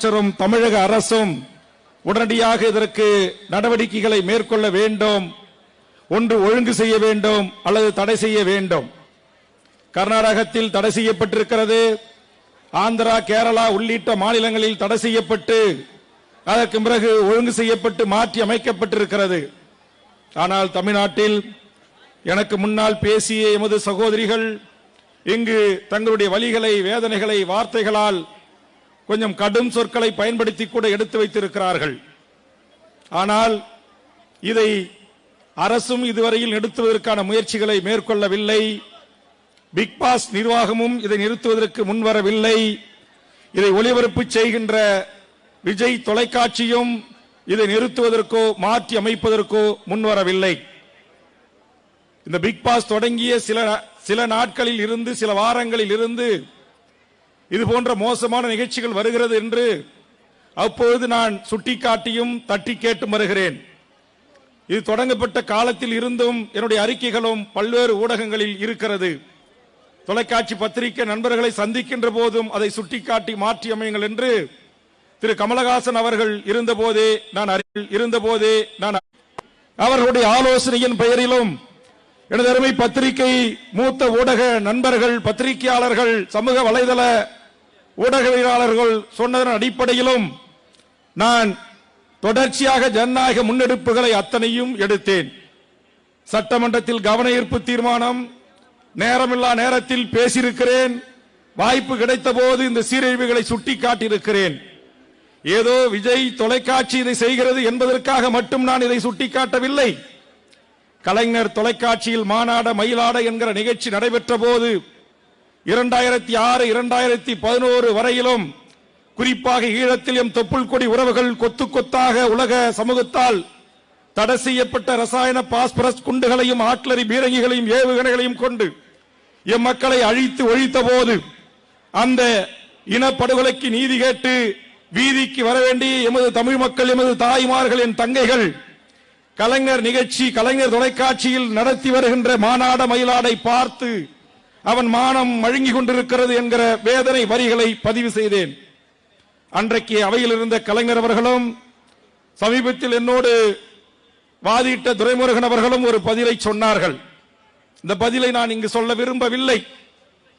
அமைச்சரும் தமிழக அரசும் உடனடியாக இதற்கு நடவடிக்கைகளை மேற்கொள்ள வேண்டும். ஒன்று ஒழுங்கு செய்ய வேண்டும் அல்லது தடை செய்ய வேண்டும். கர்நாடகத்தில் தடை செய்யப்பட்டிருக்கிறது. ஆந்திரா கேரளா உள்ளிட்ட மாநிலங்களில் தடை செய்யப்பட்டு அதற்கு பிறகு ஒழுங்கு செய்யப்பட்டு மாற்றி அமைக்கப்பட்டிருக்கிறது. ஆனால் தமிழ்நாட்டில் எனக்கு முன்னால் பேசிய எமது சகோதரிகள் இங்கு தங்களுடைய வழிகளை வேதனைகளை வார்த்தைகளால் கொஞ்சம் கடும் சொற்களை பயன்படுத்தி கூட எடுத்து வைத்திருக்கிறார்கள். ஆனால் இதை அரசும் இதுவரையில் நிறுத்துவதற்கான முயற்சிகளை மேற்கொள்ளவில்லை. பிக் பாஸ் நிர்வாகமும் இதை நிறுத்துவதற்கு முன்வரவில்லை. இதை ஒளிபரப்பு செய்கின்ற விஜய் தொலைக்காட்சியும் இதை நிறுத்துவதற்கோ மாற்றி அமைப்பதற்கோ முன்வரவில்லை. இந்த பிக் பாஸ் தொடங்கிய சில சில நாட்களில் இருந்து சில வாரங்களில் இருந்து இது போன்ற மோசமான நிகழ்ச்சிகள் வருகிறது என்று அப்பொழுது நான் சுட்டிக்காட்டியும் தட்டி கேட்டும் வருகிறேன். இது தொடங்கப்பட்ட காலத்தில் இருந்தும் என்னுடைய அறிக்கைகளும் பல்வேறு ஊடகங்களில் இருக்கிறது. தொலைக்காட்சி பத்திரிகை நண்பர்களை சந்திக்கின்ற போதும் அதை சுட்டிக்காட்டி மாற்றி அமையுங்கள் என்று திரு கமலஹாசன் அவர்கள் இருந்தபோதே நான் இருந்தபோதே நான் அவர்களுடைய ஆலோசனையின் பெயரிலும் எனது அருமை பத்திரிகை மூத்த ஊடக நண்பர்கள் பத்திரிகையாளர்கள் சமூக வலைதள ஊடகவியலாளர்கள் சொன்னதன் அடிப்படையிலும் நான் தொடர்ச்சியாக ஜனநாயக முன்னெடுப்புகளை அத்தனையும் எடுத்தேன். சட்டமன்றத்தில் கவன ஈர்ப்பு தீர்மானம் நேரமில்லா நேரத்தில் பேசியிருக்கிறேன் வாய்ப்பு கிடைத்த போது இந்த சீரழிவுகளை சுட்டிக்காட்டியிருக்கிறேன். ஏதோ விஜய் தொலைக்காட்சி இதை செய்கிறது என்பதற்காக மட்டும் நான் இதை சுட்டிக்காட்டவில்லை. கலைஞர் தொலைக்காட்சியில் மாநாட மயிலாட என்கிற நிகழ்ச்சி நடைபெற்ற போது இரண்டாயிரத்தி ஆறு இரண்டாயிரத்தி பதினோரு வரையிலும் குறிப்பாக ஈழத்தில் எம் தொப்புள் கொடி உறவுகள் கொத்து கொத்தாக உலக சமூகத்தால் தடை செய்யப்பட்ட ரசாயன பாஸ்பரஸ் குண்டுகளையும் ஆட்லரி பீரங்கிகளையும் ஏவுகணைகளையும் கொண்டு எம் மக்களை அழித்து ஒழித்த போது அந்த இனப்படுகொலைக்கு நீதி கேட்டு வீதிக்கு வர வேண்டிய எமது தமிழ் மக்கள் எமது தாய்மார்கள் என் தங்கைகள் கலைஞர் நிகழ்ச்சி கலைஞர் தொலைக்காட்சியில் நடத்தி வருகின்ற மாநாட மயிலாடை பார்த்து அவன் மானம் மழுங்கி கொண்டிருக்கிறது என்கிற வேதனை வரிகளை பதிவு செய்தேன். அன்றைக்கு அவையில் இருந்த கலைஞர் அவர்களும் சமீபத்தில் என்னோடு வாதிட்ட துரைமுருகன் அவர்களும் ஒரு பதிலை சொன்னார்கள். இந்த பதிலை நான் இங்கு சொல்ல விரும்பவில்லை.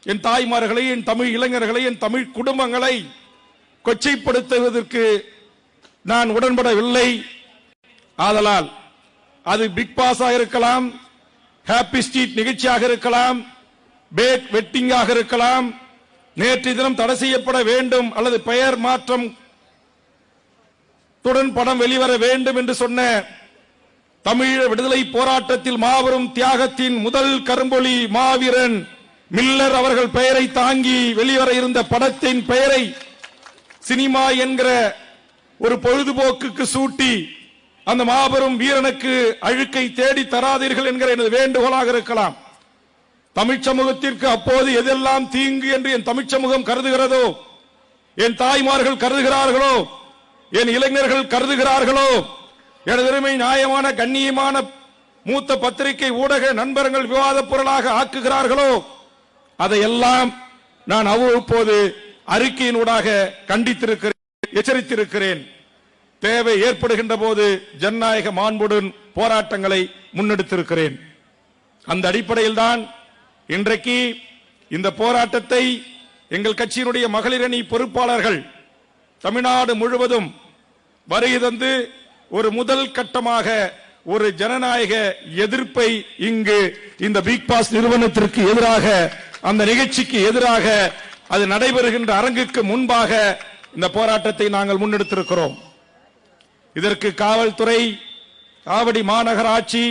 என் தாய்மார்களை என் தமிழ் இளைஞர்களை என் தமிழ் குடும்பங்களை கொச்சைப்படுத்துவதற்கு நான் உடன்படவில்லை. ஆதலால் அது பிக் பாஸாக இருக்கலாம் ஹாப்பி ஸ்ட்ரீட் நிகழ்ச்சியாக இருக்கலாம் பேட் வெட்டிங்காக இருக்கலாம். நேற்று தினம் தடை செய்யப்பட வேண்டும் அல்லது பெயர் மாற்றம் துடன் படம் வெளிவர வேண்டும் என்று சொன்ன தமிழ விடுதலை போராட்டத்தில் மாபெரும் தியாகத்தின் முதல் கரும்பொலி மாவீரன் மில்லர் அவர்கள் பெயரை தாங்கி வெளிவர இருந்த படத்தின் பெயரை சினிமா என்கிற ஒரு பொழுதுபோக்குக்கு சூட்டி அந்த மாபெரும் வீரனுக்கு அழுக்கை தேடி தராதீர்கள் என்கிற எனது வேண்டுகோளாக இருக்கலாம். தமிழ் சமூகத்திற்கு அப்போது எதெல்லாம் தீங்கு என்று என் தமிழ் சமூகம் கருதுகிறதோ என் தாய்மார்கள் கருதுகிறார்களோ என் இளைஞர்கள் கருதுகிறார்களோ எனது நியாயமான கண்ணியமான மூத்த பத்திரிகை ஊடக நண்பர்கள் விவாத பொருளாக ஆக்குகிறார்களோ அதையெல்லாம் நான் அவ்வப்போது அறிக்கையினூடாக கண்டித்திருக்கிறேன் எச்சரித்திருக்கிறேன். தேவை ஏற்படுகின்ற போது ஜனநாயக மாண்புடன் போராட்டங்களை முன்னெடுத்திருக்கிறேன். அந்த அடிப்படையில் தான் இன்றைக்கு இந்த போராட்டத்தை எங்கள் கட்சியினுடைய மகளிரணி பொறுப்பாளர்கள் தமிழ்நாடு முழுவதும் வருகை தந்து ஒரு முதல் கட்டமாக ஒரு ஜனநாயக எதிர்ப்பை இங்கு இந்த பிக் பாஸ் நிறுவனத்திற்கு எதிராக அந்த நிகழ்ச்சிக்கு எதிராக அது நடைபெறுகின்ற அரங்குக்கு முன்பாக இந்த போராட்டத்தை நாங்கள் முன்னெடுத்திருக்கிறோம். இதற்கு காவல்துறை ஆவடி மாநகராட்சி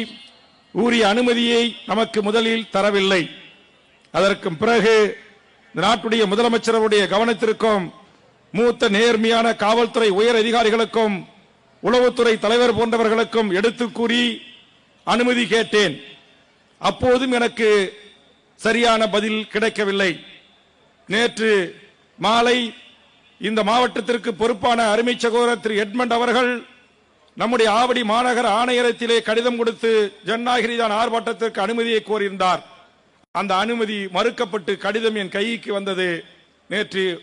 உரிய அனுமதியை நமக்கு முதலில் தரவில்லை. அதற்கு பிறகு நாட்டுடைய முதலமைச்சருடைய கவனத்திற்கும் மூத்த நேர்மையான காவல்துறை உயர் அதிகாரிகளுக்கும் உளவுத்துறை தலைவர் போன்றவர்களுக்கும் எடுத்து கூறி அனுமதி கேட்டேன். அப்போதும் எனக்கு சரியான பதில் கிடைக்கவில்லை. நேற்று மாலை இந்த மாவட்டத்திற்கு பொறுப்பான அருமை சகோதரர் திரு எட்மண்ட் அவர்கள் நம்முடைய ஆவடி மாநகர ஆணையரத்திலே கடிதம் கொடுத்து ஜன்னாகிரிதான் ஆர்ப்பாட்டத்திற்கு அனுமதியை கோரியிருந்தார். அந்த அனுமதி மறுக்கப்பட்டு கடிதம் என் கைக்கு வந்தது நேற்று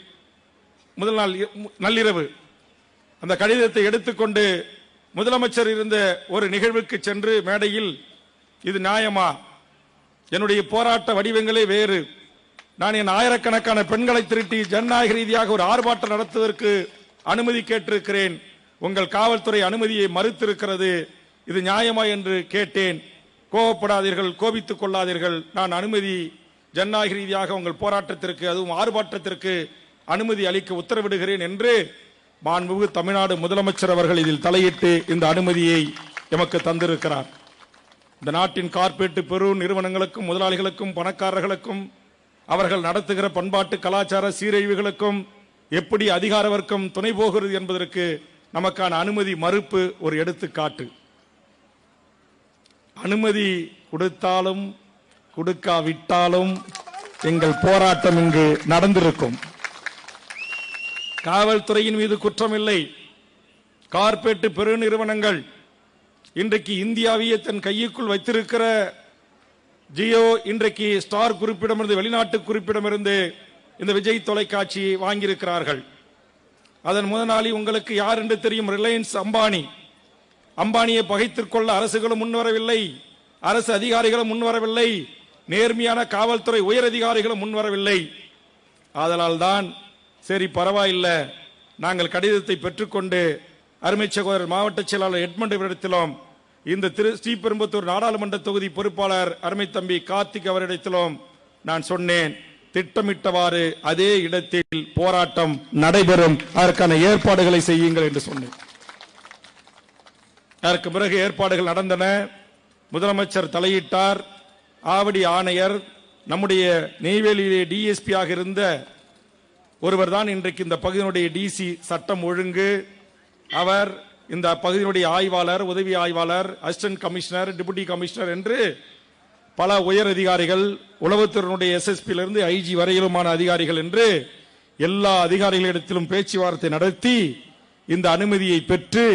முதல் நாள் நள்ளிரவு. அந்த கடிதத்தை எடுத்துக்கொண்டு முதலமைச்சர் இருந்த ஒரு நிகழ்வுக்கு சென்று மேடையில் இது நியாயமா? என்னுடைய போராட்ட வடிவங்களே வேறு. நான் என் ஆயிரக்கணக்கான பெண்களை திருட்டி ஜனநாயக ரீதியாக ஒரு ஆர்ப்பாட்டம் நடத்துவதற்கு அனுமதி கேட்டிருக்கிறேன். உங்கள் காவல்துறை அனுமதியை மறுத்திருக்கிறது. இது நியாயமா? என்று கேட்டேன். கோபப்படாதீர்கள் கோபித்துக் கொள்ளாதீர்கள். நான் அனுமதி ஜனநாயக ரீதியாக உங்கள் போராட்டத்திற்கு அதுவும் ஆர்ப்பாட்டத்திற்கு அனுமதி அளிக்க உத்தரவிடுகிறேன் என்று மாண்புமிகு தமிழ்நாடு முதலமைச்சர் அவர்கள் இதில் தலையிட்டு இந்த அனுமதியை எமக்கு தந்திருக்கிறார். இந்த நாட்டின் கார்ப்பரேட் பெரு நிறுவனங்களுக்கும் முதலாளிகளுக்கும் பணக்காரர்களுக்கும் அவர்கள் நடத்துகிற பண்பாட்டு கலாச்சார சீரழிவுகளுக்கும் எப்படி அதிகார வர்க்கம் துணை போகிறது என்பதற்கு நமக்கான அனுமதி மறுப்பு ஒரு எடுத்துக்காட்டு. அனுமதி கொடுத்தாலும் கொடுக்காவிட்டாலும் எங்கள் போராட்டம் இங்கு நடந்திருக்கும். காவல்துறையின் மீது குற்றமில்லை. கார்ப்பரேட் பெருநிறுவனங்கள் இன்றைக்கு இந்தியாவையே தன் கையுக்குள் வைத்திருக்கிற ஜியோ இன்றைக்கு ஸ்டார் குறிப்பிடமிருந்து வெளிநாட்டு குறிப்பிடமிருந்து இந்த விஜய் தொலைக்காட்சியை வாங்கியிருக்கிறார்கள். அதன் முதலாளி உங்களுக்கு யார் என்று தெரியும்? ரிலையன்ஸ் அம்பானி. அம்பானியை பகைத்துக் கொள்ள அரசுகளும் முன்வரவில்லை. அரசு அதிகாரிகளும் முன்வரவில்லை. நேர்மையான காவல்துறை உயர் அதிகாரிகளும் முன்வரவில்லை. ஆதலால் தான் சரி பரவாயில்லை. நாங்கள் கடிதத்தை பெற்றுக்கொண்டு அருமை சகோதரர் மாவட்ட செயலாளர் எட்மண்ட் இவரிடத்திலும் இந்த திரு ஸ்ரீபெரும்புத்தூர் நாடாளுமன்ற தொகுதி பொறுப்பாளர் அருமை தம்பி கார்த்திக் அவரிடத்திலும் நான் சொன்னேன் திட்டமிட்டவாறு அதே இடத்தில் போராட்டம் நடைபெறும். அதற்கான ஏற்பாடுகளை செய்யுங்கள் என்று சொன்னேன். அதற்கு பிறகு ஏற்பாடுகள் நடந்தன. முதலமைச்சர் தலையிட்டார். ஆவடி ஆணையர் நம்முடைய நெய்வேலியிலே டிஎஸ்பி ஆக இருந்த ஒருவர் தான் இன்றைக்கு இந்த பகுதியினுடைய டிசி சட்டம் ஒழுங்கு. அவர் இந்த பகுதியினுடைய ஆய்வாளர் உதவி ஆய்வாளர் அசிஸ்டன்ட் கமிஷனர் டிபுட்டி கமிஷனர் என்று பல உயர் அதிகாரிகள் உளவுத்துறையினுடைய எஸ்எஸ்பியிலிருந்து ஐஜி வரையிலுமான அதிகாரிகள் என்று எல்லா அதிகாரிகளிடத்திலும் பேச்சுவார்த்தை நடத்தி இந்த அனுமதியை பெற்று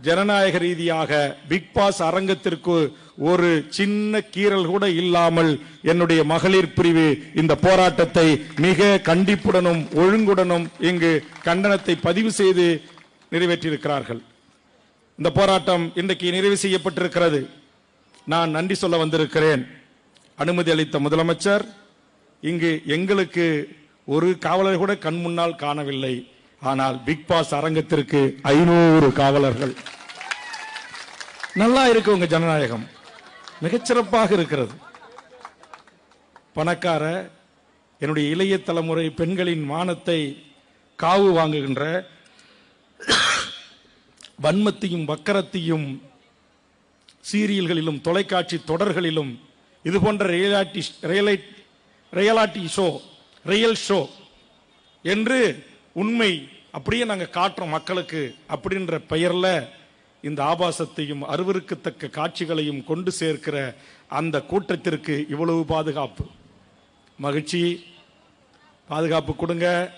ஜனநாயக ரீதியாக பிக் பாஸ் அரங்கத்திற்கு ஒரு சின்ன கீறல் கூட இல்லாமல் என்னுடைய மகளிர் பிரிவு இந்த போராட்டத்தை மிக கண்டிப்புடனும் ஒழுங்குடனும் இங்கு கண்டனத்தை பதிவு செய்து நிறைவேற்றியிருக்கிறார்கள். இந்த போராட்டம் இன்றைக்கு நிறைவு செய்யப்பட்டிருக்கிறது. நான் நன்றி சொல்ல வந்திருக்கிறேன். அனுமதி அளித்த முதலமைச்சர் இங்கு எங்களுக்கு ஒரு காவலர் கூட கண் முன்னால் காணவில்லை. ஆனால் பிக் பாஸ் அரங்கத்திற்கு ஐநூறு காவலர்கள். நல்லா இருக்கு உங்க ஜனநாயகம். மிகச்சிறப்பாக இருக்கிறது. பணக்கார என்னுடைய இளைய தலைமுறை பெண்களின் மானத்தை காவு வாங்குகின்ற வன்மத்தையும் வக்கரத்தையும் சீரியல்களிலும் தொலைக்காட்சி தொடர்களிலும் இது போன்ற reality reality reality show real show என்று உண்மை அப்படியே நாங்கள் காட்டுறோம் மக்களுக்கு அப்படின்ற பெயரில் இந்த ஆபாசத்தையும் அருவருக்கத்தக்க காட்சிகளையும் கொண்டு சேர்க்கிற அந்த கூட்டத்திற்கு இவ்வளவு பாதுகாப்பு. மகிழ்ச்சி. பாதுகாப்பு கொடுங்க.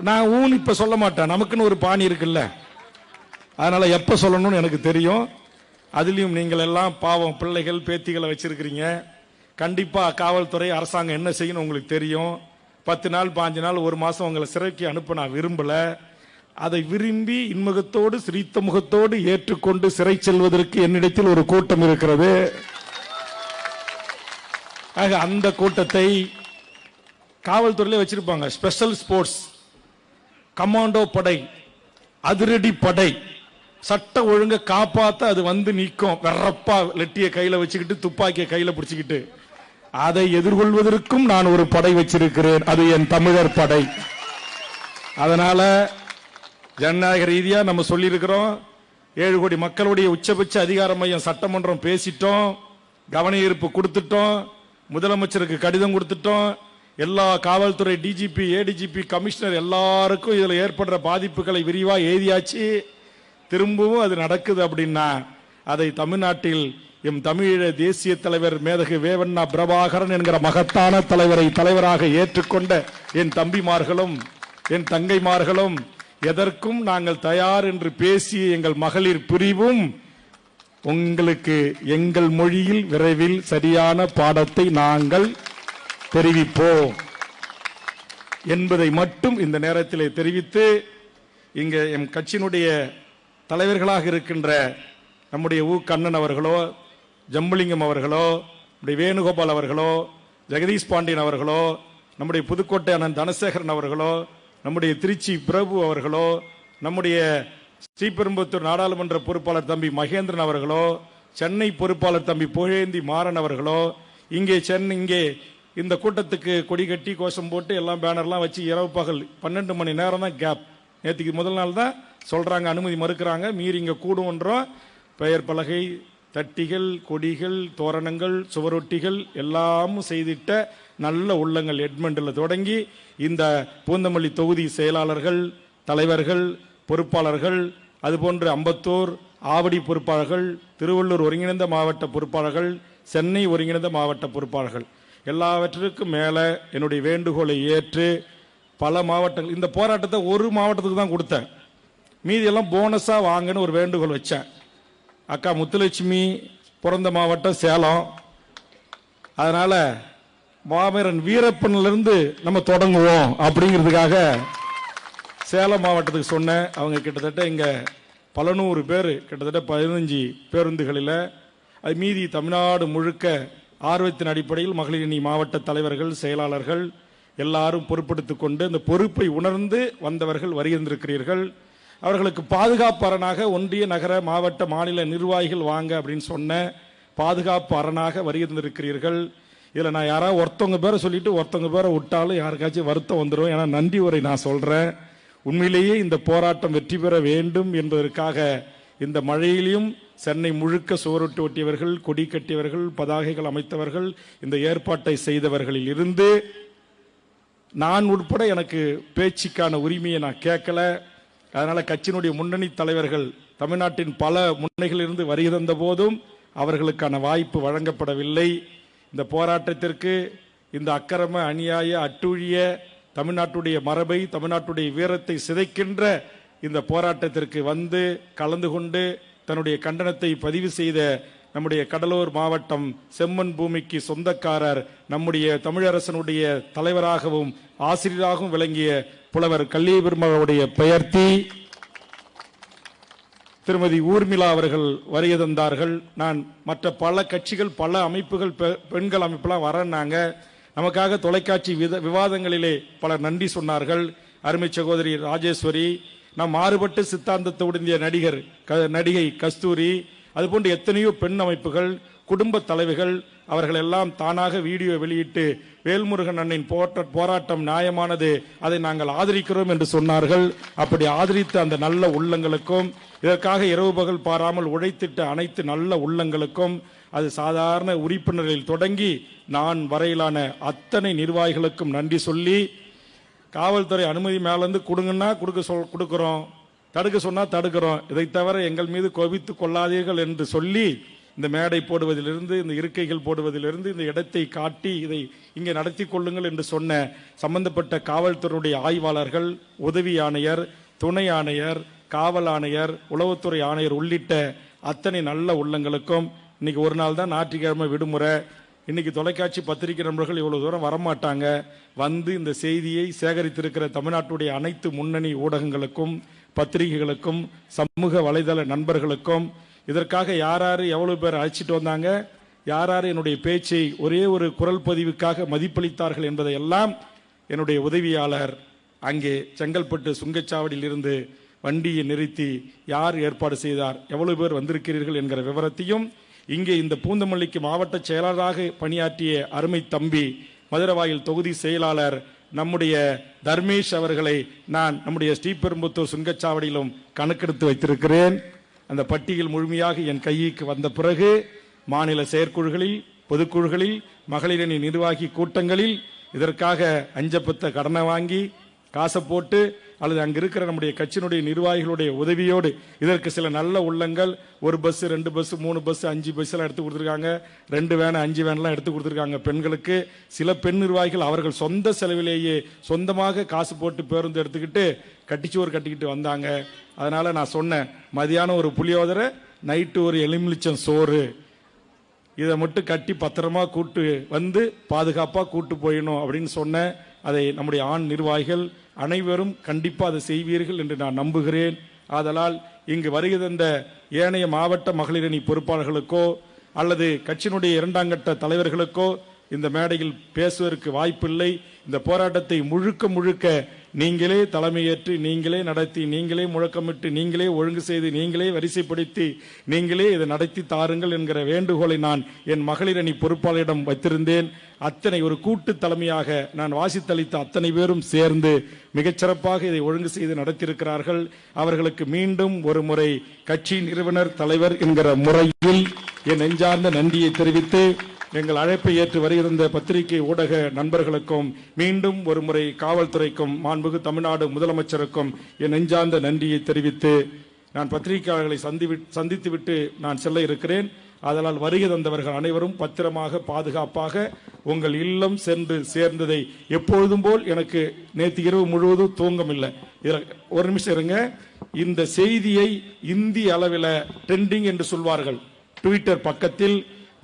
நான் ஊன் இப்ப சொல்ல மாட்டேன். நமக்குன்னு ஒரு பாணி இருக்குல்ல. அதனால எப்ப சொல்லணும்னு எனக்கு தெரியும். அதுலேயும் நீங்கள் எல்லாம் பாவம் பிள்ளைகள் பேத்திகளை வச்சிருக்கிறீங்க. கண்டிப்பாக காவல்துறை அரசாங்கம் என்ன செய்யணும் உங்களுக்கு தெரியும். பத்து நாள் பாஞ்சு நாள் ஒரு மாதம் உங்களை சிறைக்கு அனுப்ப நான் விரும்பல. அதை விரும்பி இன்முகத்தோடு சிரித்த முகத்தோடு ஏற்றுக்கொண்டு சிறை செல்வதற்கு என்னிடத்தில் ஒரு கூட்டம் இருக்கிறது. ஆக அந்த கூட்டத்தை காவல்துறையில வச்சிருப்பாங்க. ஸ்பெஷல் ஸ்போர்ட்ஸ் கமாண்டோ படை அதிரடி படை. சட்ட ஒழுங்க காப்பாத்த அது வந்து நிற்கும். வெறப்பா லெட்டிய கையில வச்சுக்கிட்டு துப்பாக்கிய கையில பிடிச்சிக்கிட்டு. அதை எதிர்கொள்வதற்கும் நான் ஒரு படை வச்சிருக்கிறேன். அது என் தமிழர் படை. அதனால ஜனநாயக ரீதியா நம்ம சொல்லியிருக்கிறோம். ஏழு கோடி மக்களுடைய உச்சபட்ச அதிகார மையம் சட்டமன்றம் பேசிட்டோம். கவன ஈர்ப்பு கொடுத்துட்டோம். முதலமைச்சருக்கு கடிதம் கொடுத்துட்டோம். எல்லா காவல்துறை டிஜிபி ஏடிஜிபி கமிஷனர் எல்லாருக்கும் இதில் ஏற்படுற பாதிப்புகளை விரிவாக எழுதியாச்சு. திரும்பவும் அது நடக்குது அப்படின்னா அதை தமிழ்நாட்டில் எம் தமிழீழ தேசிய தலைவர் மேதகு வேவண்ணா பிரபாகரன் என்கிற மகத்தான தலைவரை தலைவராக ஏற்றுக்கொண்ட என் தம்பிமார்களும் என் தங்கைமார்களும் எதற்கும் நாங்கள் தயார் என்று பேசிய எங்கள் மகளிர் பிரிவும் உங்களுக்கு எங்கள் மொழியில் விரைவில் சரியான பாடத்தை நாங்கள் தெரிவிப்போம் என்பதை மட்டும் இந்த நேரத்திலே தெரிவித்து இங்கே எம் கட்சியினுடைய தலைவர்களாக இருக்கின்ற நம்முடைய ஊ கண்ணன் அவர்களோ ஜம்புலிங்கம் அவர்களோ நம்முடைய வேணுகோபால் அவர்களோ ஜெகதீஷ் பாண்டியன் அவர்களோ நம்முடைய புதுக்கோட்டை அண்ணன் தனசேகரன் அவர்களோ நம்முடைய திருச்சி பிரபு அவர்களோ நம்முடைய ஸ்ரீபெரும்புத்தூர் நாடாளுமன்ற பொறுப்பாளர் தம்பி மகேந்திரன் அவர்களோ சென்னை பொறுப்பாளர் தம்பி புகழேந்தி மாறன் அவர்களோ இங்கே சென்னை இங்கே இந்த கூட்டத்துக்கு கொடி கட்டி கோஷம் போட்டு எல்லாம் பேனர்லாம் வச்சு இரவு பகல் பன்னெண்டு மணி நேரம் தான் கேப் நேற்றுக்கு முதல் நாள் தான். சொல்கிறாங்க அனுமதி மறுக்கிறாங்க. மீறி இங்கே கூடுன்றோம் பெயர் பலகை தட்டிகள் கொடிகள் தோரணங்கள் சுவரொட்டிகள் எல்லாமும் செய்திட்ட நல்ல உள்ளங்கள் எட்மண்டில் தொடங்கி இந்த பூந்தமல்லி தொகுதி செயலாளர்கள் தலைவர்கள் பொறுப்பாளர்கள் அதுபோன்று அம்பத்தூர் ஆவடி பொறுப்பாளர்கள் திருவள்ளூர் ஒருங்கிணைந்த மாவட்ட பொறுப்பாளர்கள் சென்னை ஒருங்கிணைந்த மாவட்ட பொறுப்பாளர்கள். எல்லாவற்றிற்கும் மேலே என்னுடைய வேண்டுகோளை ஏற்று பல மாவட்டங்கள் இந்த போராட்டத்தை ஒரு மாவட்டத்துக்கு தான் கொடுத்தேன். மீதியெல்லாம் போனஸாக வாங்கன்னு ஒரு வேண்டுகோள் வச்சேன். அக்கா முத்துலட்சுமி பிறந்த மாவட்டம் சேலம். அதனால மாமீரன் வீரப்பன்லேருந்து நம்ம தொடங்குவோம் அப்படிங்கிறதுக்காக சேலம் மாவட்டத்துக்கு சொன்னேன். அவங்க கிட்டத்தட்ட இங்கே பல நூறு பேர் கிட்டத்தட்ட பதினஞ்சு பேருந்துகளில் அது மீதி தமிழ்நாடு முழுக்க ஆர்வத்தின் அடிப்படையில் மகளிரணி மாவட்ட தலைவர்கள் செயலாளர்கள் எல்லாரும் பொறுப்பெடுத்துக் கொண்டு அந்த பொறுப்பை உணர்ந்து வந்தவர்கள் வருகின்றிருக்கிறீர்கள் அவர்களுக்கு பாதுகாப்பு அரணாக ஒன்றிய நகர மாவட்ட மாநில நிர்வாகிகள் வாங்க அப்படின்னு சொன்ன பாதுகாப்பு அரணாக வருகின்றிருக்கிறீர்கள் இதில் நான் யாராவது ஒருத்தவங்க பேரை சொல்லிட்டு ஒருத்தவங்க பேரை விட்டாலும் யாருக்காச்சும் வருத்தம் வந்துடும் ஏன்னா நன்றி உரை நான் சொல்கிறேன் உண்மையிலேயே இந்த போராட்டம் வெற்றி பெற வேண்டும் என்பதற்காக இந்த மழையிலையும் சென்னை முழுக்க சுவரொட்டி ஒட்டியவர்கள் கொடி கட்டியவர்கள் பதாகைகள் அமைத்தவர்கள் இந்த ஏற்பாட்டை செய்தவர்களில் இருந்து நான் உட்பட எனக்கு பேச்சுக்கான உரிமையை நான் கேட்கல. அதனால கட்சியினுடைய முன்னணி தலைவர்கள் தமிழ்நாட்டின் பல முன்னைகளிலிருந்து வருகை தந்த போதும் அவர்களுக்கான வாய்ப்பு வழங்கப்படவில்லை. இந்த போராட்டத்திற்கு இந்த அக்கிரம அநியாய அட்டூழிய தமிழ்நாட்டுடைய மரபை தமிழ்நாட்டுடைய வீரத்தை சிதைக்கின்ற இந்த போராட்டத்திற்கு வந்து கலந்து கொண்டு தன்னுடைய கண்டனத்தை பதிவு செய்த நம்முடைய கடலூர் மாவட்டம் செம்மன் பூமிக்கு சொந்தக்காரர் நம்முடைய தமிழரசனுடைய தலைவராகவும் ஆசிரியராகவும் விளங்கிய புலவர் கல்லீபெருமகளுடைய பெயர்த்தி திருமதி ஊர்மிளா அவர்கள் வருகை தந்தார்கள். நான் மற்ற பல கட்சிகள் பல அமைப்புகள் பெ- பெண்கள் அமைப்பெல்லாம் வரன்னாங்க நமக்காக தொலைக்காட்சி விவாதங்களிலே பலர் நன்றி சொன்னார்கள். அருமை சகோதரி ராஜேஸ்வரி நாம் மாறுபட்டு சித்தாந்தத்தை உடைந்திய நடிகர் க- நடிகை கஸ்தூரி அதுபோன்று எத்தனையோ பெண் அமைப்புகள் குடும்ப தலைவிகள் அவர்கள் எல்லாம் தானாக வீடியோ வெளியிட்டு வேல்முருகன் அண்ணின் போட்ட போராட்டம் நியாயமானது அதை நாங்கள் ஆதரிக்கிறோம் என்று சொன்னார்கள். அப்படி ஆதரித்த அந்த நல்ல உள்ளங்களுக்கும் இதற்காக இரவு பகல் பாராமல் உழைத்திட்ட அனைத்து நல்ல உள்ளங்களுக்கும் அது சாதாரண உறுப்பினர்களில் தொடங்கி நான் வரையிலான அத்தனை நிர்வாகிகளுக்கும் நன்றி சொல்லி காவல்துறை அனுமதி மேலேருந்து கொடுங்கன்னா கொடுக்க சொல் கொடுக்குறோம். தடுக்க சொன்னால் தடுக்கிறோம். இதை தவிர எங்கள் மீது கோபித்து கொள்ளாதீர்கள் என்று சொல்லி இந்த மேடை போடுவதிலிருந்து இந்த இருக்கைகள் போடுவதிலிருந்து இந்த இடத்தை காட்டி இதை இங்கே நடத்தி கொள்ளுங்கள் என்று சொன்ன சம்பந்தப்பட்ட காவல்துறையுடைய ஆய்வாளர்கள் உதவி ஆணையர் துணை ஆணையர் காவல் ஆணையர் உளவுத்துறை ஆணையர் உள்ளிட்ட அத்தனை நல்ல உள்ளங்களுக்கும் இன்னைக்கு ஒரு நாள் தான் ஞாயிற்றுக்கிழமை விடுமுறை. இன்னைக்கு தொலைக்காட்சி பத்திரிகை நண்பர்கள் இவ்வளவு தூரம் வரமாட்டாங்க. வந்து இந்த செய்தியை சேகரித்திருக்கிற தமிழ்நாட்டுடைய அனைத்து முன்னணி ஊடகங்களுக்கும் பத்திரிகைகளுக்கும் சமூக வலைதள நண்பர்களுக்கும் இதற்காக யார் யார் எவ்வளவு பேர் அழைச்சிட்டு வந்தாங்க? யார் யார் என்னுடைய பேச்சை ஒரே ஒரு குரல் பதிவுக்காக மதிப்பளித்தார்கள் என்பதை எல்லாம் என்னுடைய உதவியாளர் அங்கே செங்கல்பட்டு சுங்கச்சாவடியில் இருந்து வண்டியை நிறுத்தி யார் ஏற்பாடு செய்தார்? எவ்வளவு பேர் வந்திருக்கிறீர்கள் என்கிற விவரத்தையும் இங்கே இந்த பூந்தமல்லிக்கு மாவட்ட செயலாளராக பணியாற்றிய அருமை தம்பி மதுரவாயில் தொகுதி செயலாளர் நம்முடைய தர்மேஷ் அவர்களை நான் நம்முடைய ஸ்ரீபெரும்புத்தூர் சுங்கச்சாவடியிலும் கணக்கெடுத்து வைத்திருக்கிறேன். அந்த பட்டியல் முழுமையாக என் கைக்கு வந்த பிறகு மாநில செயற்குழுகளில் பொதுக்குழுகளில் மகளிரணி நிர்வாகி கூட்டங்களில் இதற்காக அஞ்சப்பத்த கடனை வாங்கி காசை போட்டு அல்லது அங்கே இருக்கிற நம்முடைய கட்சியினுடைய நிர்வாகிகளுடைய உதவியோடு இதற்கு சில நல்ல உள்ளங்கள் ஒரு பஸ் ரெண்டு பஸ் மூணு பஸ் அஞ்சு பஸ் எல்லாம் எடுத்து கொடுத்துருக்காங்க. ரெண்டு வேன் அஞ்சு வேன்லாம் எடுத்து கொடுத்துருக்காங்க பெண்களுக்கு. சில பெண் நிர்வாகிகள் அவர்கள் சொந்த செலவிலேயே சொந்தமாக காசு போட்டு பேருந்து எடுத்துக்கிட்டு கட்டிச்சோறு கட்டிக்கிட்டு வந்தாங்க. அதனால நான் சொன்னேன் மதியானம் ஒரு புளியோதரை நைட்டு ஒரு எலுமிச்சம் சோறு. இதை மட்டும் கட்டி பத்திரமா கூட்டு வந்து பாதுகாப்பாக கூட்டு போயிடணும் அப்படின்னு சொன்னேன். அதை நம்முடைய ஆண் நிர்வாகிகள் அனைவரும் கண்டிப்பாக அதை செய்வீர்கள் என்று நான் நம்புகிறேன். ஆதலால் இங்கு வருகை தந்த ஏனைய மாவட்ட மகளிரணி பொறுப்பாளர்களுக்கோ அல்லது கட்சியினுடைய இரண்டாம் கட்ட தலைவர்களுக்கோ இந்த மேடையில் பேசுவதற்கு வாய்ப்பில்லை. இந்த போராட்டத்தை முழுக்க முழுக்க நீங்களே தலைமையேற்று நீங்களே நடத்தி நீங்களே முழக்கமிட்டு நீங்களே ஒழுங்கு செய்து நீங்களே வரிசைப்படுத்தி நீங்களே இதை நடத்தி தாருங்கள் என்கிற வேண்டுகோளை நான் என் மகளிர் அணி பொறுப்பாளரிடம் வைத்திருந்தேன். அத்தனை ஒரு கூட்டு தலைமையாக நான் வாசித்தளித்த அத்தனை பேரும் சேர்ந்து மிகச்சிறப்பாக இதை ஒழுங்கு செய்து நடத்தியிருக்கிறார்கள். அவர்களுக்கு மீண்டும் ஒரு முறை கட்சி நிறுவனர் தலைவர் என்கிற முறையில் என் நெஞ்சார்ந்த நன்றியை தெரிவித்து எங்கள் அழைப்பை ஏற்று வருகிற பத்திரிகை ஊடக நண்பர்களுக்கும் மீண்டும் ஒரு முறை காவல்துறைக்கும் மாண்புகு தமிழ்நாடு முதலமைச்சருக்கும் என் நெஞ்சார்ந்த நன்றியை தெரிவித்து நான் பத்திரிகையாளர்களை சந்தித்துவிட்டு நான் செல்ல இருக்கிறேன். அதனால் வருகை தந்தவர்கள் அனைவரும் பத்திரமாக பாதுகாப்பாக உங்கள் இல்லம் சென்று சேர்ந்ததை எப்பொழுதும் போல் எனக்கு நேற்று இரவு முழுவதும் தூங்கமில்லை இதில் ஒரு நிமிஷம் இருங்க. இந்த செய்தியை இந்திய அளவில் ட்ரெண்டிங் என்று சொல்வார்கள். ட்விட்டர் பக்கத்தில்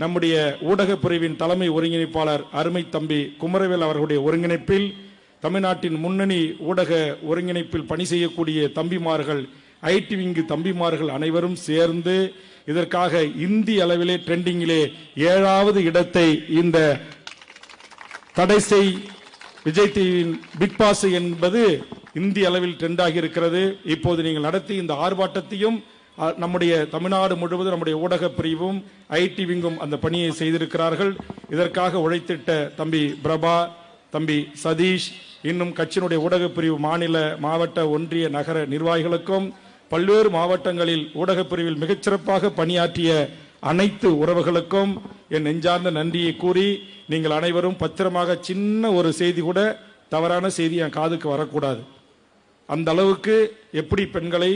நம்முடைய ஊடகப் பிரிவின் தலைமை ஒருங்கிணைப்பாளர் அருமை தம்பி குமரவேல் அவர்களுடைய ஒருங்கிணைப்பில் தமிழ்நாட்டின் முன்னணி ஊடக ஒருங்கிணைப்பில் பணி செய்யக்கூடிய தம்பிமார்கள் ஐடி விங்கு தம்பிமார்கள் அனைவரும் சேர்ந்து இதற்காக இந்திய அளவிலே ட்ரெண்டிங்கிலே ஏழாவது இடத்தை இந்த தடைசெய் விஜய் டிவியின் பிக் பாஸ் என்பது இந்திய அளவில் ட்ரெண்டாகி இருக்கிறது. இப்போது நீங்கள் நடத்தி இந்த ஆர்ப்பாட்டத்தையும் நம்முடைய தமிழ்நாடு முழுவதும் நம்முடைய ஊடக பிரிவும் ஐடி விங்கும் அந்த பணியை செய்திருக்கிறார்கள். இதற்காக உழைத்திட்ட தம்பி பிரபா தம்பி சதீஷ் இன்னும் கட்சியினுடைய ஊடக பிரிவு மாநில மாவட்ட ஒன்றிய நகர நிர்வாகிகளுக்கும் பல்வேறு மாவட்டங்களில் ஊடக பிரிவில் மிகச்சிறப்பாக பணியாற்றிய அனைத்து உறவுகளுக்கும் என் நெஞ்சார்ந்த நன்றியை கூறி நீங்கள் அனைவரும் பத்திரமாக சின்ன ஒரு செய்தி கூட தவறான செய்தி என் காதுக்கு வரக்கூடாது. அந்த அளவுக்கு எப்படி பெண்களை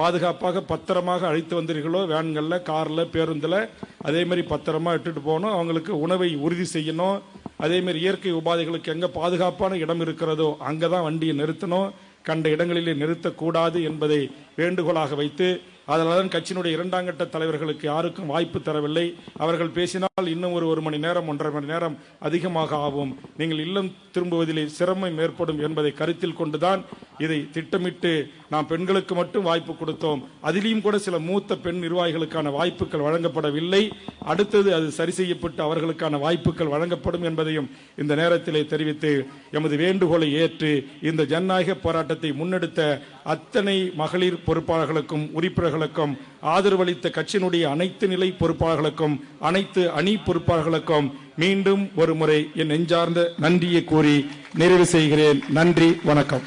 பாதுகாப்பாக பத்திரமாக அழைத்து வந்தீர்களோ வேன்களில் காரில் பேருந்தில் அதே மாதிரி பத்திரமாக இட்டுட்டு போகணும். அவங்களுக்கு உணவை உறுதி செய்யணும். அதே மாதிரி இயற்கை உபாதைகளுக்கு எங்கே பாதுகாப்பான இடம் இருக்கிறதோ அங்கே தான் வண்டியை நிறுத்தணும். கண்ட இடங்களிலே நிறுத்தக்கூடாது என்பதை வேண்டுகோளாக வைத்து அதனால்தான் கட்சியினுடைய இரண்டாம் கட்ட தலைவர்களுக்கு யாருக்கும் வாய்ப்பு தரவில்லை. அவர்கள் பேசினால் இன்னும் ஒரு ஒரு மணி நேரம் ஒன்றரை மணி நேரம் அதிகமாக ஆகும். நீங்கள் இல்லம் திரும்புவதிலே சிரமம் ஏற்படும் என்பதை கருத்தில் கொண்டுதான் இதை திட்டமிட்டு நாம் பெண்களுக்கு மட்டும் வாய்ப்பு கொடுத்தோம். அதிலேயும் கூட சில மூத்த பெண் நிர்வாகிகளுக்கான வாய்ப்புகள் வழங்கப்படவில்லை. அடுத்தது அது சரி செய்யப்பட்டு அவர்களுக்கான வாய்ப்புகள் வழங்கப்படும் என்பதையும் இந்த நேரத்திலே தெரிவித்து எமது வேண்டுகோளை ஏற்று இந்த ஜனநாயக போராட்டத்தை முன்னெடுத்த அத்தனை மகளிர் பொறுப்பாளர்களுக்கும் உறுப்பினர்களுக்கும் ஆதரவளித்த கட்சியினுடைய அனைத்து நிலை பொறுப்பாளர்களுக்கும் அனைத்து அணி பொறுப்பாளர்களுக்கும் மீண்டும் ஒரு முறை என் நெஞ்சார்ந்த நன்றியை கூறி நிறைவு செய்கிறேன். நன்றி வணக்கம்.